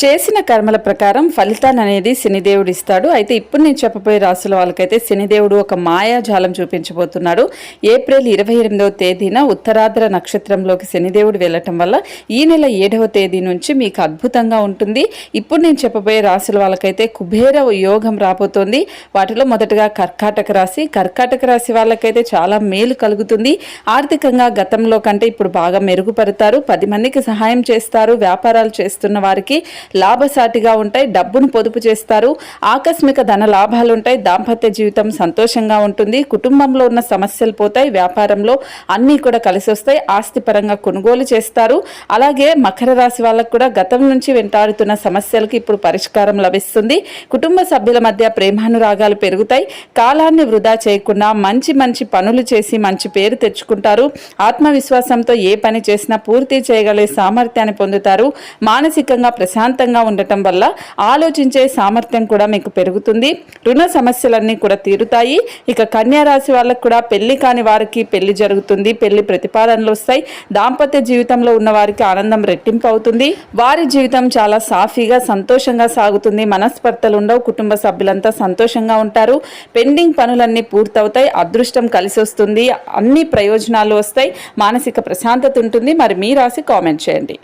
చేసిన కర్మల ప్రకారం ఫలితాన్ని అనేది శనిదేవుడు ఇస్తాడు అయితే ఇప్పుడు నేను చెప్పబోయే రాసుల వాళ్ళకైతే శనిదేవుడు ఒక మాయాజాలం చూపించబోతున్నాడు. ఏప్రిల్ ఇరవై ఎనిమిదవ తేదీన ఉత్తరాద్ర నక్షత్రంలోకి శనిదేవుడు వెళ్ళటం వల్ల ఈ నెల ఏడవ తేదీ నుంచి మీకు అద్భుతంగా ఉంటుంది. ఇప్పుడు నేను చెప్పబోయే రాసుల వాళ్ళకైతే కుబేర యోగం రాబోతోంది. వాటిలో మొదటగా కర్కాటక రాశి. కర్కాటక రాశి వాళ్ళకైతే చాలా మేలు కలుగుతుంది. ఆర్థికంగా గతంలో కంటే ఇప్పుడు బాగా మెరుగుపడతారు. పది మందికి సహాయం చేస్తారు. వ్యాపారాలు చేస్తున్న వారికి లాభసాటిగా ఉంటాయి డబ్బును పొదుపు చేస్తారు. ఆకస్మిక ధన లాభాలు ఉంటాయి దాంపత్య జీవితం సంతోషంగా ఉంటుంది. కుటుంబంలో ఉన్న సమస్యలు పోతాయి వ్యాపారంలో అన్నీ కూడా కలిసి వస్తాయి ఆస్తి కొనుగోలు చేస్తారు. అలాగే మకర రాశి వాళ్ళకు కూడా గతం నుంచి వెంటాడుతున్న సమస్యలకు ఇప్పుడు పరిష్కారం లభిస్తుంది. కుటుంబ సభ్యుల మధ్య ప్రేమానురాగాలు పెరుగుతాయి. కాలాన్ని వృధా చేయకుండా మంచి మంచి పనులు చేసి మంచి పేరు తెచ్చుకుంటారు. ఆత్మవిశ్వాసంతో ఏ పని చేసినా పూర్తి చేయగలిగే సామర్థ్యాన్ని పొందుతారు. మానసికంగా ప్రశాంత ప్రశాంతంగా ఉండటం వల్ల ఆలోచించే సామర్థ్యం కూడా మీకు పెరుగుతుంది. రుణ సమస్యలన్నీ కూడా తీరుతాయి. ఇక కన్యా రాశి వాళ్ళకు కూడా పెళ్ళి కాని వారికి పెళ్ళి జరుగుతుంది. పెళ్ళి ప్రతిపాదనలు వస్తాయి. దాంపత్య జీవితంలో ఉన్న వారికి ఆనందం రెట్టింపు అవుతుంది. వారి జీవితం చాలా సాఫీగా సంతోషంగా సాగుతుంది. మనస్పర్ధలు ఉండవు. కుటుంబ సభ్యులంతా సంతోషంగా ఉంటారు. పెండింగ్ పనులన్నీ పూర్తవుతాయి. అదృష్టం కలిసి వస్తుంది. అన్ని ప్రయోజనాలు వస్తాయి. మానసిక ప్రశాంతత ఉంటుంది. మరి మీ రాసి కామెంట్ చేయండి.